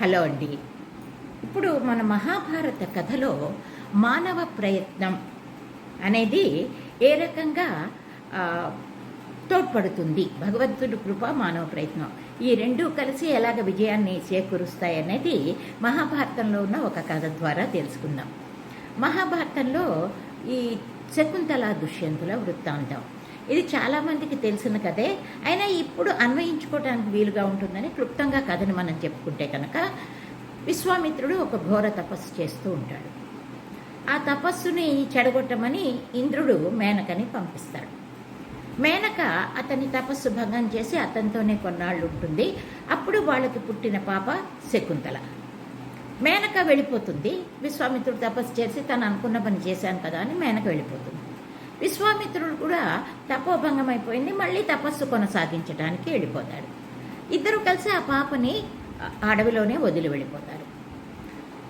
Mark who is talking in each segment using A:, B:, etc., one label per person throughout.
A: Hello అండి. ఇప్పుడు మన మహాభారత కథలో మానవ ప్రయత్నం అనేది ఏ రకంగా తోడ్పడుతుంది? భగవంతుడి కృప మానవ ప్రయత్నం. ఈ రెండు కలిసి ఎలాగ విజయాన్ని చేకూరుస్తాయి అనేది మహాభారతంలో ఉన్న ఒక కథ ద్వారా తెలుసుకుందాం. మహాభారతంలో ఈ శకుంతల దుష్యంతుల వృత్తాంతం. ఇది చాలామందికి తెలిసిన కథే. అయినా ఇప్పుడు అన్వయించుకోవడానికి వీలుగా ఉంటుందని క్లుప్తంగా కథని మనం చెప్పుకుంటే కనుక విశ్వామిత్రుడు ఒక ఘోర తపస్సు చేస్తూ ఉంటాడు. ఆ తపస్సుని చెడగొట్టమని ఇంద్రుడు మేనకని పంపిస్తాడు. మేనక అతని తపస్సు భంగం చేసి అతనితోనే కొన్నాళ్ళు ఉంటుంది. అప్పుడు వాళ్ళకి పుట్టిన పాప శకుంతల. మేనక వెళ్ళిపోతుంది. విశ్వామిత్రుడు తపస్సు చేసి తను అనుకున్న పని చేశాను కదా అని మేనక వెళ్ళిపోతుంది. విశ్వామిత్రుడు కూడా తపోభంగం అయిపోయింది మళ్ళీ తపస్సు కొనసాగించడానికి వెళ్ళిపోతాడు. ఇద్దరు కలిసి ఆ పాపని అడవిలోనే వదిలి వెళ్ళిపోతారు.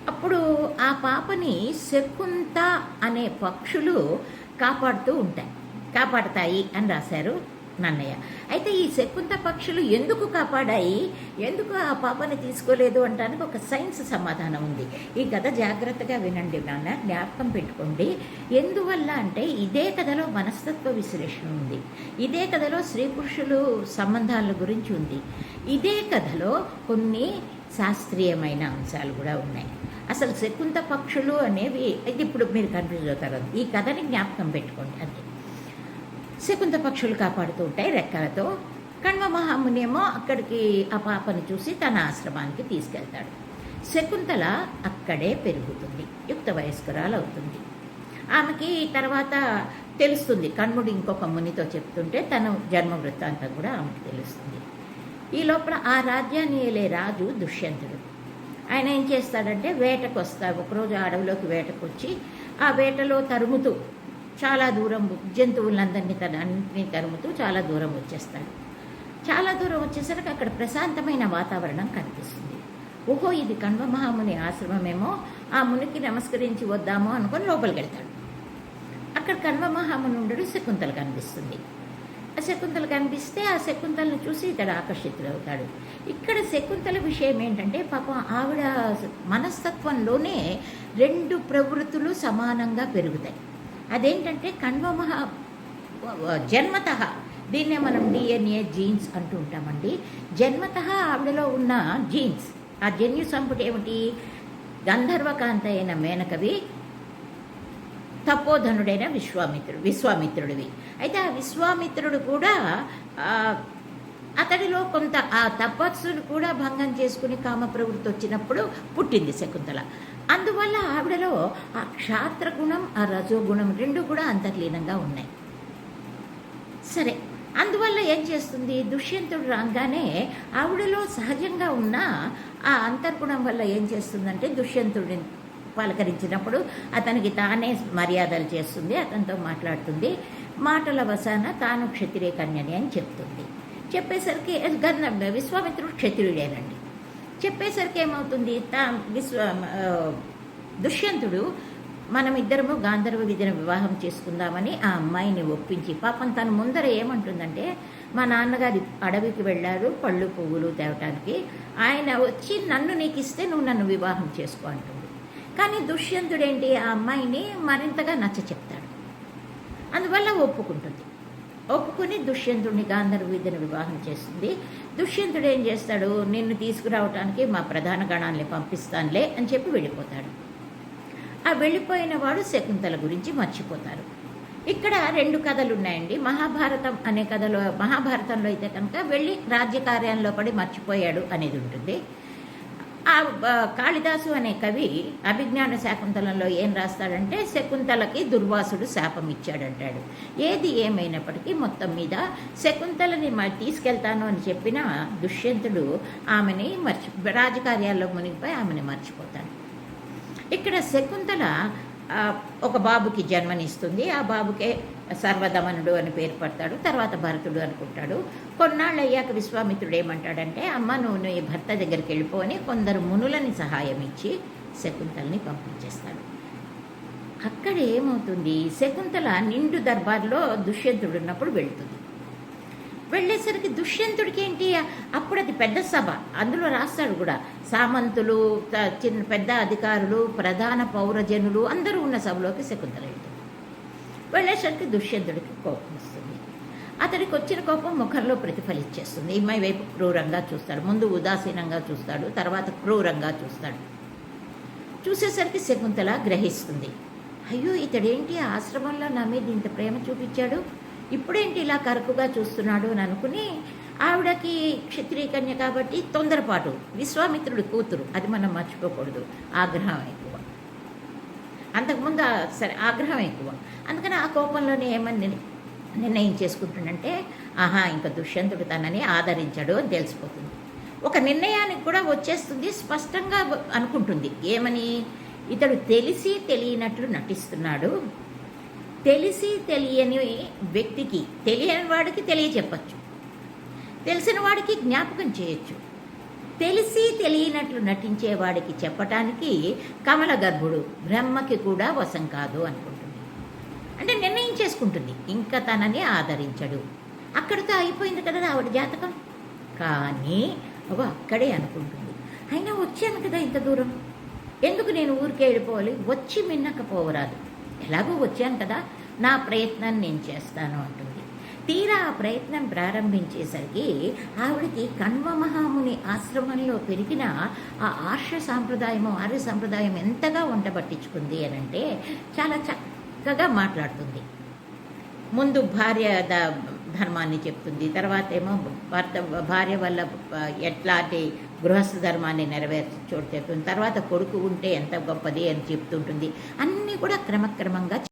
A: అప్పుడు ఆ పాపని శకుంత అనే పక్షులు కాపాడుతూ ఉంటాయి. కాపాడతాయి అని రాశారు నన్నయ్య. అయితే ఈ శకుంత పక్షులు ఎందుకు కాపాడాయి? ఎందుకు ఆ పాపని తీసుకోలేదు అంటానికి ఒక సైన్స్ సమాధానం ఉంది. ఈ కథ జాగ్రత్తగా వినండి నాన్న జ్ఞాపకం పెట్టుకోండి. ఎందువల్ల అంటే ఇదే కథలో మనస్తత్వ విశ్లేషణ ఉంది. ఇదే కథలో స్త్రీ పురుషులు సంబంధాల గురించి ఉంది. ఇదే కథలో కొన్ని శాస్త్రీయమైన అంశాలు కూడా ఉన్నాయి. అసలు శకుంత పక్షులు అనేవి ఇది ఇప్పుడు మీరు కన్ఫ్యూజ్ అవుతారు. ఈ కథని జ్ఞాపకం పెట్టుకోండి అంతే. శకుంత పక్షులు కాపాడుతూ ఉంటాయి రెక్కలతో. కణ్వ మహాముని ఏమో అక్కడికి ఆ పాపను చూసి తన ఆశ్రమానికి తీసుకెళ్తాడు. శకుంతల అక్కడే పెరుగుతుంది. యుక్త వయస్కురాలు అవుతుంది. ఆమెకి తర్వాత తెలుస్తుంది. కణ్ముడు ఇంకొక మునితో చెప్తుంటే తన జన్మ వృత్తాంతం కూడా ఆమెకి తెలుస్తుంది. ఈ లోపల ఆ రాజ్యాన్ని ఏలే రాజు దుష్యంతుడు. ఆయన ఏం చేస్తాడంటే వేటకు వస్తాడు ఒకరోజు అడవిలోకి వేటకు వచ్చి ఆ వేటలో తరుముతూ చాలా దూరం జంతువులందరినీ తన అన్నింటినీ తరుముతూ చాలా దూరం వచ్చేస్తాడు. చాలా దూరం వచ్చేసరికి అక్కడ ప్రశాంతమైన వాతావరణం కనిపిస్తుంది. ఓహో ఇది కణ్వ మహాముని ఆశ్రమమేమో ఆ మునికి నమస్కరించి వద్దామో అనుకొని లోపలికి వెళ్తాడు. అక్కడ కణ్వ మహాముని ఉండడు శకుంతలు కనిపిస్తుంది. ఆ శకుంతలు కనిపిస్తే ఆ శకుంతలను చూసి ఇతడు ఆకర్షితుడవుతాడు. ఇక్కడ శకుంతల విషయం ఏంటంటే పాపం ఆవిడ మనస్తత్వంలోనే రెండు ప్రవృత్తులు సమానంగా పెరుగుతాయి. అదేంటంటే కణ్వమహ జన్మత. దీన్నే మనం డిఎన్ఏ జీన్స్ అంటూ ఉంటామండి. జన్మత ఆవిడలో ఉన్న జీన్స్ ఆ జన్యు సంపుటి ఏమిటి? గంధర్వకాంత అయిన మేనకవి తపోధనుడైన విశ్వామిత్రుడు విశ్వామిత్రుడివి. అయితే ఆ విశ్వామిత్రుడు కూడా అతడిలో కొంత ఆ తపస్సును కూడా భంగం చేసుకుని కామ ప్రవృత్తి వచ్చినప్పుడు పుట్టింది శకుంతల. అందువల్ల ఆవిడలో ఆ క్షాత్రగుణం ఆ రజోగుణం రెండు కూడా అంతర్లీనంగా ఉన్నాయి. సరే అందువల్ల ఏం చేస్తుంది? దుష్యంతుడు రాగానే ఆవిడలో సహజంగా ఉన్న ఆ అంతర్గుణం వల్ల ఏం చేస్తుందంటే దుష్యంతుడిని పలకరించినప్పుడు అతనికి తానే మర్యాదలు చేస్తుంది అతనితో మాట్లాడుతుంది. మాటల వసాన తాను క్షత్రియ కన్యని అని చెప్తుంది. చెప్పేసరికి గంధం విశ్వామిత్రుడు క్షత్రియుడేనండి. చెప్పేసరికి ఏమవుతుంది? తా విశ్వ దుష్యంతుడు మనం ఇద్దరము గాంధర్వ విధిని వివాహం చేసుకుందామని ఆ అమ్మాయిని ఒప్పించి పాపం తను ముందర ఏమంటుందంటే మా నాన్నగారి అడవికి వెళ్ళారు పళ్ళు పువ్వులు తేవటానికి. ఆయన వచ్చి నన్ను నీకు ఇస్తే నువ్వు నన్ను వివాహం చేసుకో అంటుంది. కానీ దుష్యంతుడేంటి? ఆ అమ్మాయిని మరింతగా నచ్చ చెప్తాడు అందువల్ల ఒప్పుకుంటుంది. ఒప్పుకుని దుష్యంతుడిని గాంధర్వీధిని వివాహం చేస్తుంది. దుష్యంతుడు ఏం చేస్తాడు? నిన్ను తీసుకురావటానికి మా ప్రధాన గణాన్ని పంపిస్తానులే అని చెప్పి వెళ్ళిపోతాడు. ఆ వెళ్ళిపోయిన వాడు శకుంతల గురించి మర్చిపోతారు. ఇక్కడ రెండు కథలు ఉన్నాయండి. మహాభారతం అనే కథలో మహాభారతంలో అయితే కనుక వెళ్ళి రాజ్య కార్యాలయంలో పడి మర్చిపోయాడు అనేది ఉంటుంది. కాళిదాసు అనే కవి అభిజ్ఞాన శాకుంతలంలో ఏం రాస్తాడంటే శకుంతలకి దుర్వాసుడు శాపం ఇచ్చాడంటాడు ఏది ఏమైనప్పటికీ మొత్తం మీద శకుంతలని మరి తీసుకెళ్తాను అని చెప్పిన దుష్యంతుడు ఆమెని మర్చి రాజకార్యాల్లో మునిగిపోయి ఆమెని మర్చిపోతాడు. ఇక్కడ శకుంతల ఒక బాబుకి జన్మనిస్తుంది. ఆ బాబుకే సర్వధమనుడు అని పేరు పడతాడు తర్వాత భరతుడు అనుకుంటాడు. కొన్నాళ్ళు అయ్యాక విశ్వామిత్రుడు ఏమంటాడంటే అమ్మ నువ్వు నీ భర్త దగ్గరికి వెళ్ళిపో అని కొందరు మునులని సహాయం ఇచ్చి శకుంతల్ని పంపించేస్తాడు. అక్కడ ఏమవుతుంది? శకుంతల నిండు దర్బార్లో దుష్యంతుడు ఉన్నప్పుడు వెళ్తుంది. వెళ్ళేసరికి దుష్యంతుడికి ఏంటి? అప్పుడు అది పెద్ద సభ. అందులో రాస్తాడు కూడా. సామంతులు త- చిన్న పెద్ద అధికారులు ప్రధాన పౌరజనులు అందరూ ఉన్న సభలోకి శకుంతల వెళ్తుంది వెళ్ళేసరికి దుష్యంతుడికి కోపం వస్తుంది. అతడికి వచ్చిన కోపం ముఖంలో ప్రతిఫలిచ్చేస్తుంది. ఇమ్మాయి వైపు క్రూరంగా చూస్తాడు. ముందు ఉదాసీనంగా చూస్తాడు. తర్వాత క్రూరంగా చూస్తాడు. చూసేసరికి శకుంతల గ్రహిస్తుంది. అయ్యో ఇతడేంటి? ఆశ్రమంలో నా మీద ఇంత ప్రేమ చూపించాడు? ఇప్పుడేంటి ఇలా కరుకుగా చూస్తున్నాడు అని అనుకుని ఆవిడకి క్షత్రియ కన్య కాబట్టి తొందరపాటు విశ్వామిత్రుడి కూతురు. అది మనం మర్చిపోకూడదు. ఆగ్రహం అంతకుముందు సరే ఆగ్రహం ఎక్కువ. అందుకని ఆ కోపంలోనే ఏమని నిర్ణయం చేసుకుంటుందంటే ఆహా ఇంకా దుష్యంతుడు తనని ఆదరించాడు అని తెలిసిపోతుంది. ఒక నిర్ణయానికి కూడా వచ్చేస్తుంది స్పష్టంగా అనుకుంటుంది. ఏమని? ఇతడు తెలిసి తెలియనట్లు నటిస్తున్నాడు. తెలిసి తెలియని వ్యక్తికి తెలియని వాడికి తెలియచెప్పచ్చు తెలిసిన వాడికి జ్ఞాపకం చేయొచ్చు. తెలిసి తెలియనట్లు నటించేవాడికి చెప్పటానికి కమల గర్భుడు బ్రహ్మకి కూడా వశం కాదు అనుకుంటుంది. అంటే నిర్ణయం చేసుకుంటుంది. ఇంకా తనని ఆదరించడు. అక్కడితో అయిపోయింది కదా ఆవిడ జాతకం? కానీ అవ అక్కడే అనుకుంటుంది. అయినా వచ్చాను కదా ఇంత దూరం? ఎందుకు నేను ఊరికే వెళ్ళిపోవాలి? వచ్చి మిన్నకపోవరాదు. ఎలాగో వచ్చాను కదా. నా ప్రయత్నాన్ని నేను చేస్తాను అంటుంది. తీరా ఆ ప్రయత్నం ప్రారంభించేసరికి ఆవిడకి కణ్వ మహాముని ఆశ్రమంలో పెరిగిన ఆ ఆర్ష సాంప్రదాయము ఆర్య సాంప్రదాయం ఎంతగా వంట పట్టించుకుంది అని అంటే చాలా చక్కగా మాట్లాడుతుంది. ముందు భార్య ద- ధర్మాన్ని చెప్తుంది తర్వాత ఏమో భర్త భార్య వల్ల ఎట్లాంటి గృహస్థ ధర్మాన్ని నెరవేర్చి చోటు చెప్తుంది తర్వాత కొడుకు ఉంటే ఎంత గొప్పది అని చెప్తుంటుంది. అన్నీ కూడా క్రమక్రమంగా